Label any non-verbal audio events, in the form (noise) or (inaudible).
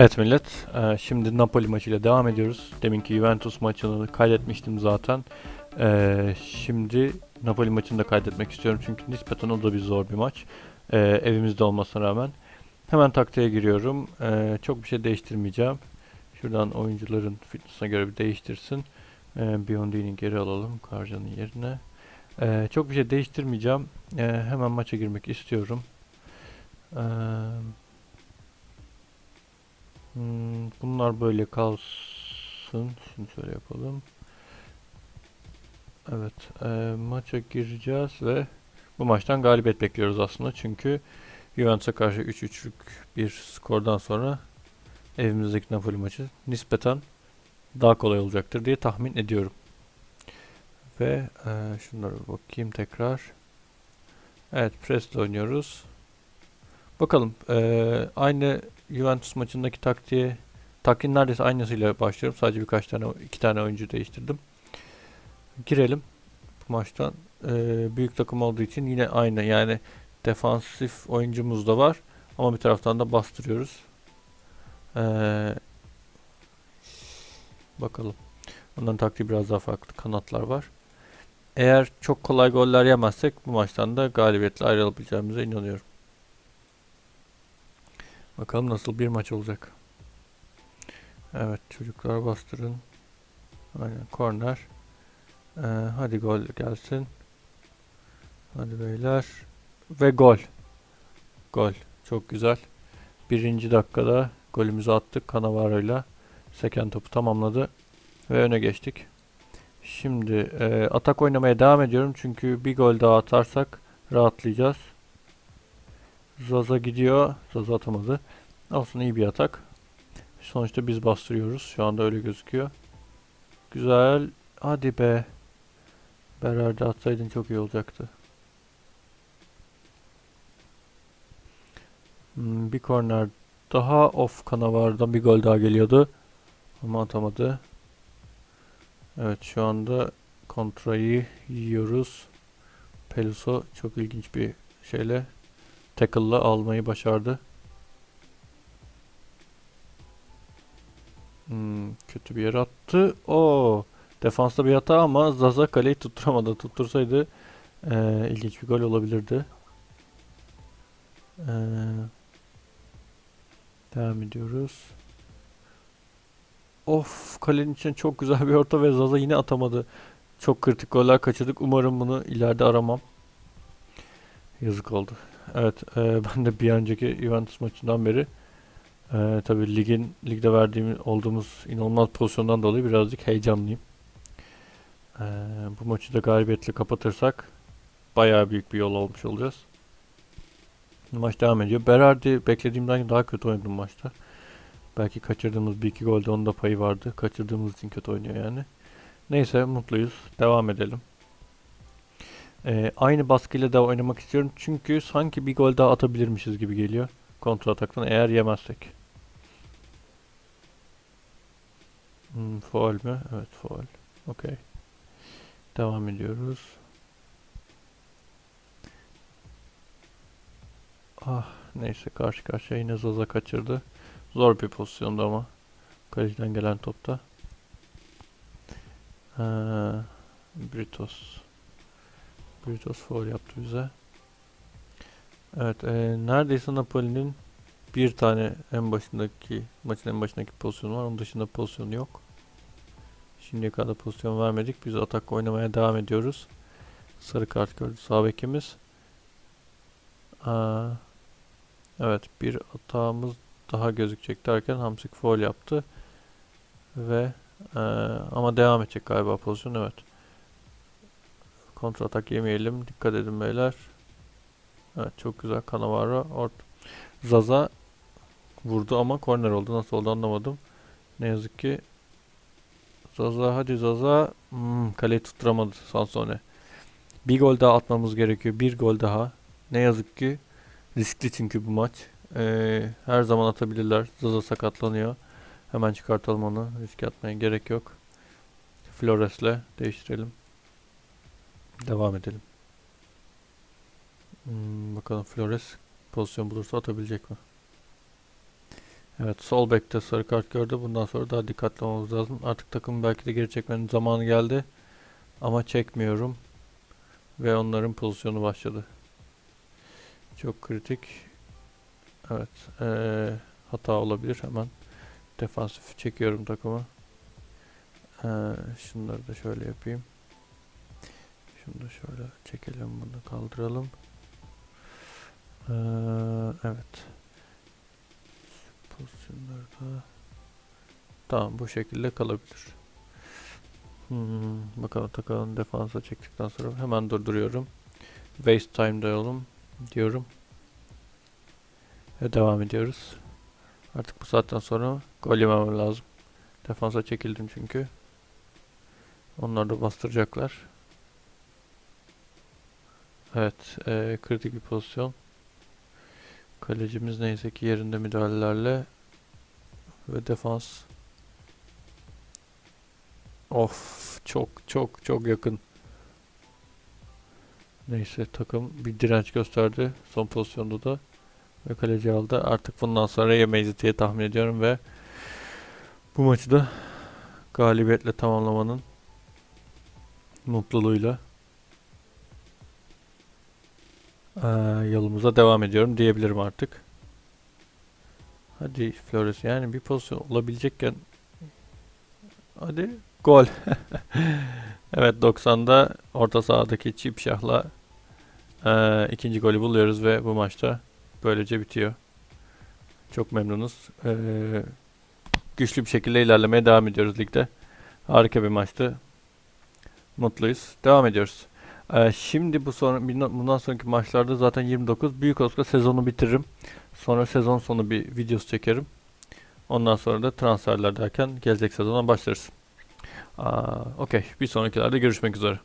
Evet millet, eee, şimdi Napoli maçıyla devam ediyoruz. Deminki Juventus maçını kaydetmiştim zaten. Eee, şimdi Napoli maçını da kaydetmek istiyorum çünkü nispeten o da bir zor bir maç. Eee, evimizde olmasına rağmen. Hemen taktiğe giriyorum. Çok bir şey değiştirmeyeceğim. Şuradan oyuncuların fitness'ına göre bir değiştirsin. Biondi'ni geri alalım Karcan'ın yerine. Çok bir şey değiştirmeyeceğim. Hemen maça girmek istiyorum. Eee Hmm, bunlar böyle kalsın. Şimdi şöyle yapalım. Evet, e, maça gireceğiz ve bu maçtan galibiyet bekliyoruz aslında. Çünkü Juventus'a karşı 3-3'lük bir skordan sonra evimizdeki Napoli maçı nispeten daha kolay olacaktır diye tahmin ediyorum. Ve e, şunlara bakayım tekrar. Evet, Pres'le oynuyoruz. Bakalım, e, aynı Juventus maçındaki taktiğe taktiğin neredeyse aynısıyla başlıyorum. Sadece birkaç tane iki tane oyuncu değiştirdim. Girelim bu maçtan. Ee, büyük takım olduğu için yine aynı. Yani defansif oyuncumuz da var. Ama bir taraftan da bastırıyoruz. Ee, bakalım. Onların taktiği biraz daha farklı. Kanatlar var. Eğer çok kolay goller yemezsek bu maçtan da galibiyetle ayrılabileceğimize inanıyorum. Bakalım nasıl bir maç olacak. Evet çocuklar bastırın. Aynen korner. Ee, hadi gol gelsin. Hadi beyler. Ve gol. Gol. Çok güzel. Birinci dakikada golümüzü attık Cannavaro'yla. Seken topu tamamladı. Ve öne geçtik. Şimdi e, atak oynamaya devam ediyorum. Çünkü bir gol daha atarsak rahatlayacağız. Zaza gidiyor. Zaza atamadı. Olsun iyi bir atak. Sonuçta biz bastırıyoruz. Şu anda öyle gözüküyor. Güzel. Hadi be. Berardi atsaydın çok iyi olacaktı. Hmm, bir korner daha off Cannavaro'dan bir gol daha geliyordu. Ama atamadı. Evet şu anda kontrayı yiyoruz. Peluso çok ilginç bir şeyle tackle'la almayı başardı. Hmm, kötü bir yere attı. O defansta bir hata ama Zaza kaleyi tutturamadı. Tuttursaydı e, ilginç bir gol olabilirdi. E, devam ediyoruz. Of kalenin içine çok güzel bir orta ve Zaza yine atamadı. Çok kritik goller kaçırdık. Umarım bunu ileride aramam. Yazık oldu. Evet, e, (laughs) ben de bir önceki Juventus maçından beri e, tabii ligin ligde verdiğimiz olduğumuz inanılmaz pozisyondan dolayı birazcık heyecanlıyım. E, bu maçı da galibiyetle kapatırsak bayağı büyük bir yol olmuş olacağız. Maç devam ediyor. Berardi beklediğimden daha kötü oynadı maçta. Belki kaçırdığımız bir iki golde onda payı vardı. Kaçırdığımız için kötü oynuyor yani. Neyse mutluyuz. Devam edelim. Ee, aynı baskıyla da oynamak istiyorum. Çünkü sanki bir gol daha atabilirmişiz gibi geliyor. Kontra ataktan eğer yemezsek. Hmm, foul mü? Evet foul. Okey. Devam ediyoruz. Ah neyse karşı karşıya yine Zaza kaçırdı. Zor bir pozisyonda ama. Kaleciden gelen topta. Ee, Britos. Britos foul yaptı bize. Evet, e, neredeyse Napoli'nin bir tane en başındaki maçın en başındaki pozisyonu var. Onun dışında pozisyonu yok. Şimdiye kadar pozisyon vermedik. Biz atak oynamaya devam ediyoruz. Sarı kart gördü sağ bekimiz. Evet, bir atağımız daha gözükecek derken Hamsik foul yaptı. Ve e, ama devam edecek galiba pozisyon evet. Kontra atak yemeyelim. Dikkat edin beyler. Evet çok güzel Cannavaro. Ort Zaza vurdu ama korner oldu. Nasıl oldu anlamadım. Ne yazık ki Zaza hadi Zaza hmm, kaleyi tutturamadı Sansone. Bir gol daha atmamız gerekiyor. Bir gol daha. Ne yazık ki riskli çünkü bu maç. Ee, her zaman atabilirler. Zaza sakatlanıyor. Hemen çıkartalım onu. Riske atmaya gerek yok. Flores'le değiştirelim. Devam edelim. Hmm, bakalım Flores pozisyon bulursa atabilecek mi? Evet sol bekte sarı kart gördü. Bundan sonra daha dikkatli olmamız lazım. Artık takımı belki de geri çekmenin zamanı geldi. Ama çekmiyorum. Ve onların pozisyonu başladı. Çok kritik. Evet. eee, hata olabilir. Hemen defansif çekiyorum takımı. Eee, şunları da şöyle yapayım. Da şöyle çekelim. Bunu kaldıralım. Eee, evet. Pozisyonlarda. Tamam bu şekilde kalabilir. Hmm, bakalım takalım defansa çektikten sonra hemen durduruyorum. Waste time diyorum. diyorum. Ve devam ediyoruz. Artık bu saatten sonra gol yemem lazım. Defansa çekildim çünkü. Onlar da bastıracaklar. Evet, eee, kritik bir pozisyon. Kalecimiz neyse ki yerinde müdahalelerle ve defans. Of, çok çok çok yakın. Neyse takım bir direnç gösterdi son pozisyonda da ve kaleci aldı. Artık bundan sonra yemeyiz diye tahmin ediyorum ve bu maçı da galibiyetle tamamlamanın mutluluğuyla eee, yolumuza devam ediyorum diyebilirim artık. Hadi Flores yani bir pozisyon olabilecekken hadi gol. (laughs) Evet 90'da orta sahadaki çip şahla eee, ikinci golü buluyoruz ve bu maçta böylece bitiyor. Çok memnunuz. Eee, güçlü bir şekilde ilerlemeye devam ediyoruz ligde. Harika bir maçtı. Mutluyuz. Devam ediyoruz. Eee, şimdi bu sonra bundan sonraki maçlarda zaten 29 büyük olsa sezonu bitiririm. Sonra sezon sonu bir videosu çekerim. Ondan sonra da transferler derken gelecek sezona başlarız. Okey. Bir sonrakilerde görüşmek üzere.